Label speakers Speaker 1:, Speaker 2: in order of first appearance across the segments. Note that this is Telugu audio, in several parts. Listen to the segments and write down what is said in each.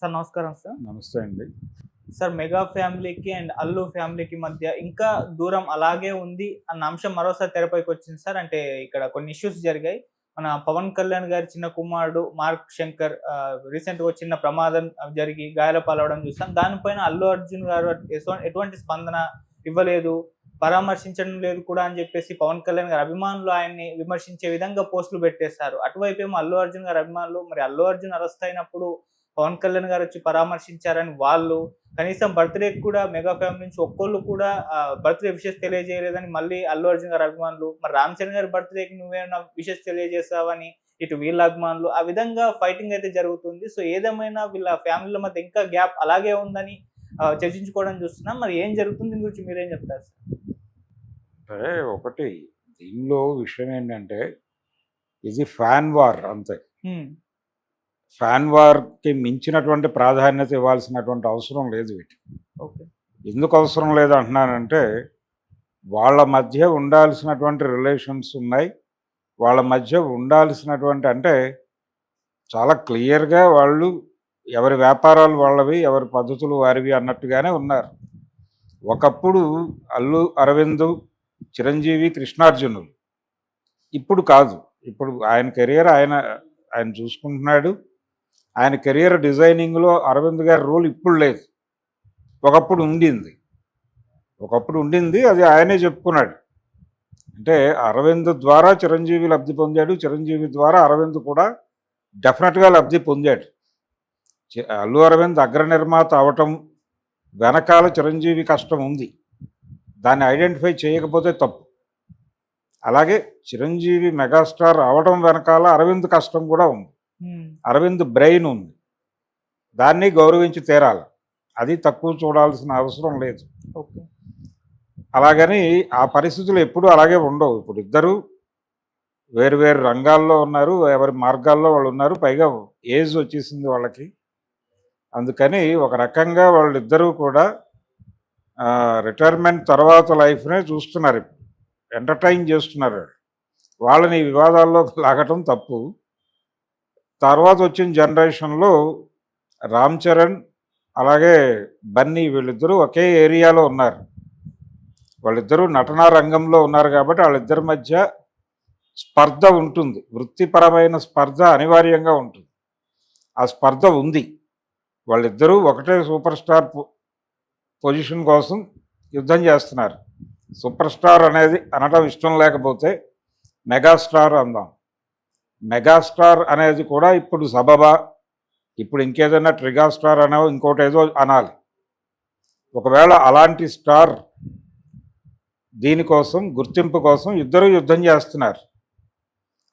Speaker 1: సార్ నమస్కారం సార్.
Speaker 2: నమస్తే అండి.
Speaker 1: సార్ మెగా ఫ్యామిలీకి అండ్ అల్లు ఫ్యామిలీకి మధ్య ఇంకా దూరం అలాగే ఉంది అన్న అంశం మరోసారి తెరపైకి వచ్చింది సార్. అంటే ఇక్కడ కొన్ని ఇష్యూస్ జరిగాయి. మన పవన్ కళ్యాణ్ గారి చిన్న కుమారుడు మార్క్ శంకర్ రీసెంట్గా చిన్న ప్రమాదం జరిగి గాయాల పాలవడం చూసాం. దానిపైన అల్లు అర్జున్ గారు ఎటువంటి- ఎటువంటి స్పందన ఇవ్వలేదు పరామర్శించడం లేదు కూడా అని చెప్పేసి పవన్ కళ్యాణ్ గారి అభిమానులు ఆయన్ని విమర్శించే విధంగా పోస్టులు పెట్టేశారు. అటువైపు ఏమో అల్లు అర్జున్ గారి అభిమానులు మరి అల్లు అర్జున్ అరెస్ట్ అయినప్పుడు పవన్ కళ్యాణ్ గారు వచ్చి పరామర్శించారని వాళ్ళు కనీసం బర్త్డే కూడా మెగా ఫ్యామిలీ నుంచి ఒక్కళ్ళు కూడా బర్త్డే విషెస్ తెలియజేయలేదని మళ్ళీ అల్లు అర్జున్ గారి అభిమానులు మరి రామ్ చరణ్ గారి బర్త్డేకి నువ్వేమైనా విషెస్ తెలియజేస్తావని ఇటు వీళ్ళ అభిమానులు ఆ విధంగా ఫైటింగ్ అయితే జరుగుతుంది. సో ఏదేమైనా వీళ్ళ ఫ్యామిలీల మధ్య ఇంకా గ్యాప్ అలాగే ఉందని చర్చించుకోవడం చూస్తున్నాం. మరి ఏం జరుగుతుంది? దీని గురించి మీరేం చెప్తారు సార్?
Speaker 2: అంటే ఒకటి దీనిలో విషయం ఏంటంటే ఇది ఫ్యాన్ వార్ అంతే. ఫ్యాన్ వార్కి మించినటువంటి ప్రాధాన్యత ఇవ్వాల్సినటువంటి అవసరం లేదు వీటి.
Speaker 1: ఓకే.
Speaker 2: ఎందుకు అవసరం లేదు అంటున్నానంటే వాళ్ళ మధ్య ఉండాల్సినటువంటి రిలేషన్స్ ఉన్నాయి. వాళ్ళ మధ్య ఉండాల్సినటువంటి అంటే చాలా క్లియర్గా వాళ్ళు ఎవరి వ్యాపారాలు వాళ్ళవి ఎవరి పద్ధతులు వారివి అన్నట్టుగానే ఉన్నారు. ఒకప్పుడు అల్లు అరవింద్ చిరంజీవి కృష్ణార్జునులు. ఇప్పుడు కాదు. ఇప్పుడు ఆయన కెరియర్ ఆయన ఆయన చూసుకుంటున్నాడు. ఆయన కెరియర్ డిజైనింగ్లో అరవింద్ గారి రోల్ ఇప్పుడు లేదు. ఒకప్పుడు ఉండింది. ఒకప్పుడు ఉండింది అది ఆయనే చెప్పుకున్నాడు. అంటే అరవింద్ ద్వారా చిరంజీవి లబ్ధి పొందాడు చిరంజీవి ద్వారా అరవింద్ కూడా డెఫినెట్గా లబ్ధి పొందాడు. అల్లు అరవింద్ అగ్ర నిర్మాత అవటం వెనకాల చిరంజీవి కష్టం ఉంది. దాన్ని ఐడెంటిఫై చేయకపోతే తప్పు. అలాగే చిరంజీవి మెగాస్టార్ అవడం వెనకాల అరవింద్ కష్టం కూడా ఉంది. అరవింద్ బ్రెయిన్ ఉంది. దాన్ని గౌరవించి తీరాలి. అది తక్కువ చూడాల్సిన అవసరం లేదు.
Speaker 1: ఓకే.
Speaker 2: అలాగని ఆ పరిస్థితులు ఎప్పుడూ అలాగే ఉండవు. ఇప్పుడు ఇద్దరు వేరు వేరు రంగాల్లో ఉన్నారు ఎవరి మార్గాల్లో వాళ్ళు ఉన్నారు పైగా ఏజ్ వచ్చేసింది వాళ్ళకి. అందుకని ఒక రకంగా వాళ్ళిద్దరూ కూడా రిటైర్మెంట్ తర్వాత లైఫ్నే చూస్తున్నారు ఎంటర్టైన్ చేస్తున్నారు వాళ్ళని వివాదాల్లో లాగటం తప్పు. తర్వాత వచ్చిన జనరేషన్లో రామ్ చరణ్ అలాగే బన్నీ వీళ్ళిద్దరూ ఒకే ఏరియాలో ఉన్నారు. వాళ్ళిద్దరూ నటనా రంగంలో ఉన్నారు కాబట్టి వాళ్ళిద్దరి మధ్య స్పర్ధ ఉంటుంది. వృత్తిపరమైన స్పర్ధ అనివార్యంగా ఉంటుంది. ఆ స్పర్ధ ఉంది. వాళ్ళిద్దరూ ఒకటే సూపర్ స్టార్ పొజిషన్ కోసం యుద్ధం చేస్తున్నారు. సూపర్ స్టార్ అనేది అనడం ఇష్టం లేకపోతే మెగాస్టార్ అందాం. మెగాస్టార్ అనేది కూడా ఇప్పుడు సబబా. ఇప్పుడు ఇంకేదైనా ట్రిగా స్టార్ అనో ఇంకోటి ఏదో అనాలి. ఒకవేళ అలాంటి స్టార్ దీనికోసం గుర్తింపు కోసం ఇద్దరు యుద్ధం చేస్తున్నారు.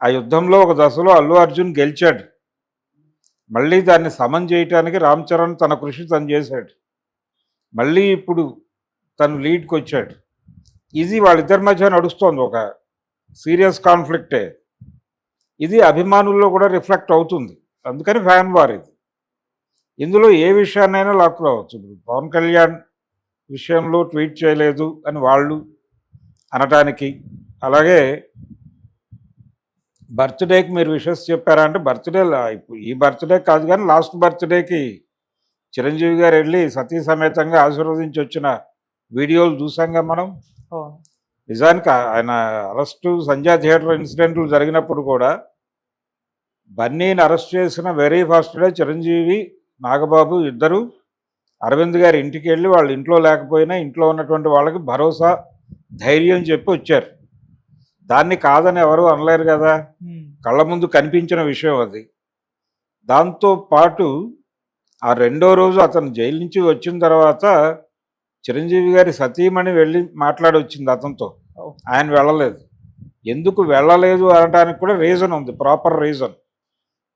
Speaker 2: ఆ యుద్ధంలో ఒక దశలో అల్లు అర్జున్ గెలిచాడు. మళ్ళీ దాన్ని సమం చేయటానికి రామ్ చరణ్ తన కృషి తను చేశాడు. మళ్ళీ ఇప్పుడు తను లీడ్కి వచ్చాడు ఇది వాళ్ళిద్దరి మధ్య నడుస్తోంది ఒక సీరియస్ కాన్ఫ్లిక్టే. ఇది అభిమానుల్లో కూడా రిఫ్లెక్ట్ అవుతుంది. అందుకని ఫ్యాన్ వార్ ఇది. ఇందులో ఏ విషయాన్నైనా లాక్కురావచ్చు ఇప్పుడు పవన్ కళ్యాణ్ విషయంలో ట్వీట్ చేయలేదు అని వాళ్ళు అనటానికి. అలాగే బర్త్డేకి మీరు విషెస్ చెప్పారా అంటే బర్త్డే ఇప్పుడు ఈ బర్త్డే కాదు కానీ లాస్ట్ బర్త్డేకి చిరంజీవి గారు వెళ్ళి సతీ సమేతంగా ఆశీర్వదించి వచ్చిన వీడియోలు చూసాంగా మనం. నిజానికి ఆయన అరెస్టు సంజయ్ థియేటర్ ఇన్సిడెంట్లు జరిగినప్పుడు కూడా బన్నీని అరెస్ట్ చేసిన very first day Chiranjeevi Nagababu ఇద్దరు అరవింద్ గారి ఇంటికి వెళ్ళి వాళ్ళ ఇంట్లో లేకపోయినా ఇంట్లో ఉన్నటువంటి వాళ్ళకి భరోసా ధైర్యం చెప్పి వచ్చారు. దాన్ని కాదని ఎవరు అనలేరు కదా. కళ్ళ ముందు కనిపించిన విషయం అది. దాంతో పాటు ఆ రెండో రోజు అతను జైలు నుంచి వచ్చిన తర్వాత చిరంజీవి గారి సతీమణి వెళ్ళి మాట్లాడి వచ్చింది అతనితో. ఆయన వెళ్ళలేదు. ఎందుకు వెళ్ళలేదు అనడానికి కూడా రీజన్ ఉంది ప్రాపర్ రీజన్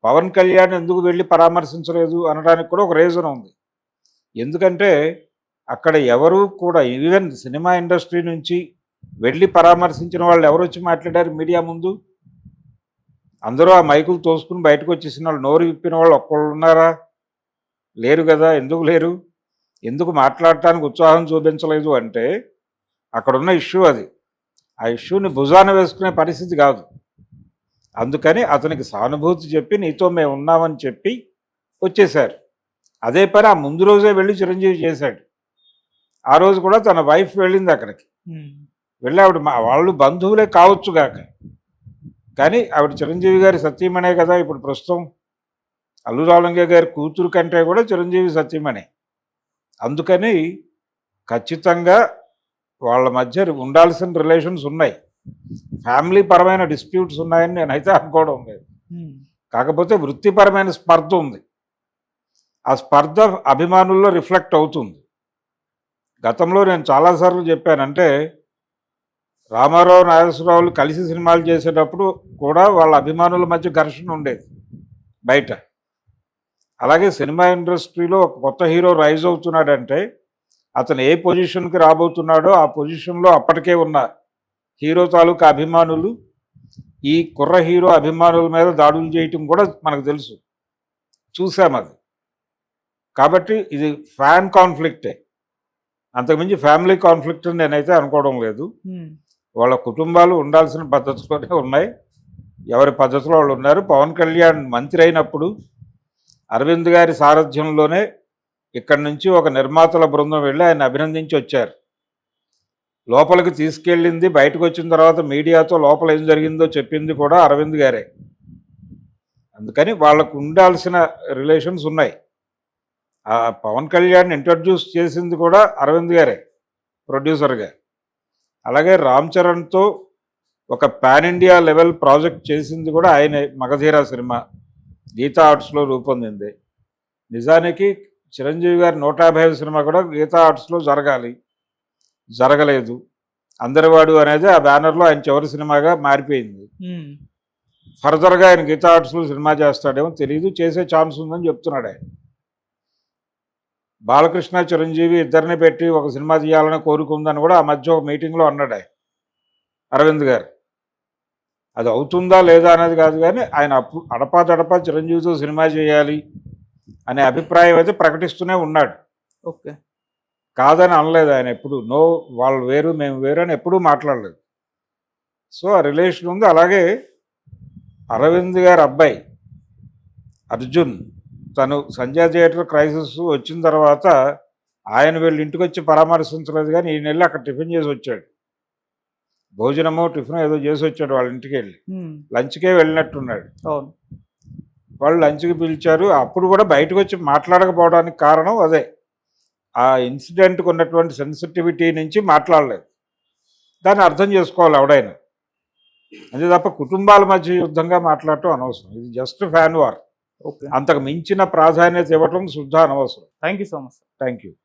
Speaker 2: పవన్ కళ్యాణ్ ఎందుకు వెళ్ళి పరామర్శించలేదు అనడానికి కూడా ఒక రీజన్ ఉంది. ఎందుకంటే అక్కడ ఎవరు కూడా ఈవెన్ సినిమా ఇండస్ట్రీ నుంచి వెళ్ళి పరామర్శించిన వాళ్ళు ఎవరు వచ్చి మాట్లాడారు మీడియా ముందు? అందరూ ఆ మైకులు తోసుకుని బయటకు వచ్చేసిన వాళ్ళు నోరు విప్పిన వాళ్ళు ఒక్కళ్ళు ఉన్నారా? లేరు కదా ఎందుకు లేరు? ఎందుకు మాట్లాడటానికి ఉత్సాహం చూపించలేదు అంటే అక్కడున్న ఇష్యూ అది. ఆ ఇష్యూని భుజాన వేసుకునే పరిస్థితి కాదు. అందుకని అతనికి సానుభూతి చెప్పి నీతో మేము ఉన్నామని చెప్పి వచ్చేశారు. అదే పని ఆ ముందు రోజే వెళ్ళి చిరంజీవి చేశాడు. ఆ రోజు కూడా తన వైఫ్ వెళ్ళింది అక్కడికి. వెళ్ళి ఆవిడ మా వాళ్ళు బంధువులే కావచ్చు గాక. కానీ ఆవిడ చిరంజీవి గారి సత్యమనే కదా ఇప్పుడు ప్రస్తుతం. అల్లు రామలింగ గారి కూతురు కంటే కూడా చిరంజీవి సత్యమనే అందుకని ఖచ్చితంగా వాళ్ళ మధ్య ఉండాల్సిన రిలేషన్స్ ఉన్నాయి. ఫ్యామిలీ పరమైన డిస్ప్యూట్స్ ఉన్నాయని నేనైతే అనుకోవడం లేదు. కాకపోతే వృత్తిపరమైన స్పర్ధ ఉంది. ఆ స్పర్ధ అభిమానుల్లో రిఫ్లెక్ట్ అవుతుంది. గతంలో నేను చాలాసార్లు చెప్పానంటే రామారావు నాగేశ్వరరావులు కలిసి సినిమాలు చేసేటప్పుడు కూడా వాళ్ళ అభిమానుల మధ్య ఘర్షణ ఉండేది బయట. అలాగే సినిమా ఇండస్ట్రీలో ఒక కొత్త హీరో రైజ్ అవుతున్నాడంటే అతను ఏ పొజిషన్కి రాబోతున్నాడో ఆ పొజిషన్లో అప్పటికే ఉన్న హీరో తాలూకా అభిమానులు ఈ కుర్ర హీరో అభిమానుల మీద దాడులు చేయటం కూడా మనకు తెలుసు. చూసాం అది. కాబట్టి ఇది ఫ్యాన్ కాన్ఫ్లిక్టే. అంతకుమించి ఫ్యామిలీ కాన్ఫ్లిక్ట్ అని నేనైతే అనుకోవడం లేదు. వాళ్ళ కుటుంబాలు ఉండాల్సిన పద్ధతిలోనే ఉన్నాయి. ఎవరి పద్ధతిలో వాళ్ళు ఉన్నారు. పవన్ కళ్యాణ్ మంత్రి అయినప్పుడు అరవింద్ గారి సారథ్యంలోనే ఇక్కడి నుంచి ఒక నిర్మాతల బృందం వెళ్ళి ఆయన అభినందించి వచ్చారు. లోపలికి తీసుకెళ్ళింది బయటకు వచ్చిన తర్వాత మీడియాతో లోపల ఏం జరిగిందో చెప్పింది కూడా అరవింద్ గారే. అందుకని వాళ్ళకు ఉండాల్సిన రిలేషన్స్ ఉన్నాయి. ఆ పవన్ కళ్యాణ్ ఇంట్రడ్యూస్ చేసింది కూడా అరవింద్ గారే ప్రొడ్యూసర్గా. అలాగే రామ్ చరణ్తో ఒక పాన్ ఇండియా లెవెల్ ప్రాజెక్ట్ చేసింది కూడా ఆయనే మగధీర సినిమా గీతా ఆర్ట్స్లో రూపొందింది. నిజానికి చిరంజీవి గారి నూట యాభై సినిమా కూడా గీతా ఆర్ట్స్లో జరగాలి. జరగలేదు. అందరివాడు అనేది ఆ బ్యానర్లో ఆయన చివరి సినిమాగా మారిపోయింది. ఫర్దర్గా ఆయన గీతా ఆర్ట్స్లో సినిమా చేస్తాడేమో తెలియదు చేసే ఛాన్స్ ఉందని చెప్తున్నాడు ఆయన. బాలకృష్ణ చిరంజీవి ఇద్దరిని పెట్టి ఒక సినిమా తీయాలని కోరుకుందని కూడా ఆ మధ్య ఒక మీటింగ్లో అన్నాడు ఆయన అరవింద్ గారు. అది అవుతుందా లేదా అనేది కాదు కానీ ఆయన అప్పు అడపా దడపా చిరంజీవితో సినిమా చేయాలి అనే అభిప్రాయం అయితే ప్రకటిస్తూనే ఉన్నాడు.
Speaker 1: ఓకే.
Speaker 2: కాదని అనలేదు ఆయన ఎప్పుడు. నో వాళ్ళు వేరు మేము వేరు అని ఎప్పుడూ మాట్లాడలేదు. సో ఆ రిలేషన్ ఉంది. అలాగే అరవింద్ గారి అబ్బాయి అర్జున్ తను సంజయ్ థియేటర్ క్రైసిస్ వచ్చిన తర్వాత ఆయన వీళ్ళ ఇంటికి వచ్చి పరామర్శించలేదు కానీ ఈయన వెళ్ళి అక్కడ టిఫిన్ చేసి వచ్చాడు. భోజనమో టిఫిన్ ఏదో చేసి వచ్చాడు వాళ్ళ ఇంటికి వెళ్ళి. లంచ్కే వెళ్ళినట్టున్నాడు.
Speaker 1: అవును.
Speaker 2: వాళ్ళు లంచ్కి పిలిచారు. అప్పుడు కూడా బయటకు వచ్చి మాట్లాడకపోవడానికి కారణం అదే. ఆ ఇన్సిడెంట్కి ఉన్నటువంటి సెన్సిటివిటీ నుంచి మాట్లాడలేదు. దాన్ని అర్థం చేసుకోవాలి ఎవడైనా. అంతే తప్ప కుటుంబాల మధ్య యుద్ధంగా మాట్లాడటం అనవసరం. ఇది జస్ట్ ఫ్యాన్ వార్.
Speaker 1: ఓకే.
Speaker 2: అంతకు మించిన ప్రాధాన్యత ఇవ్వటం శుద్ధ అనవసరం.
Speaker 1: Thank you so much
Speaker 2: thank you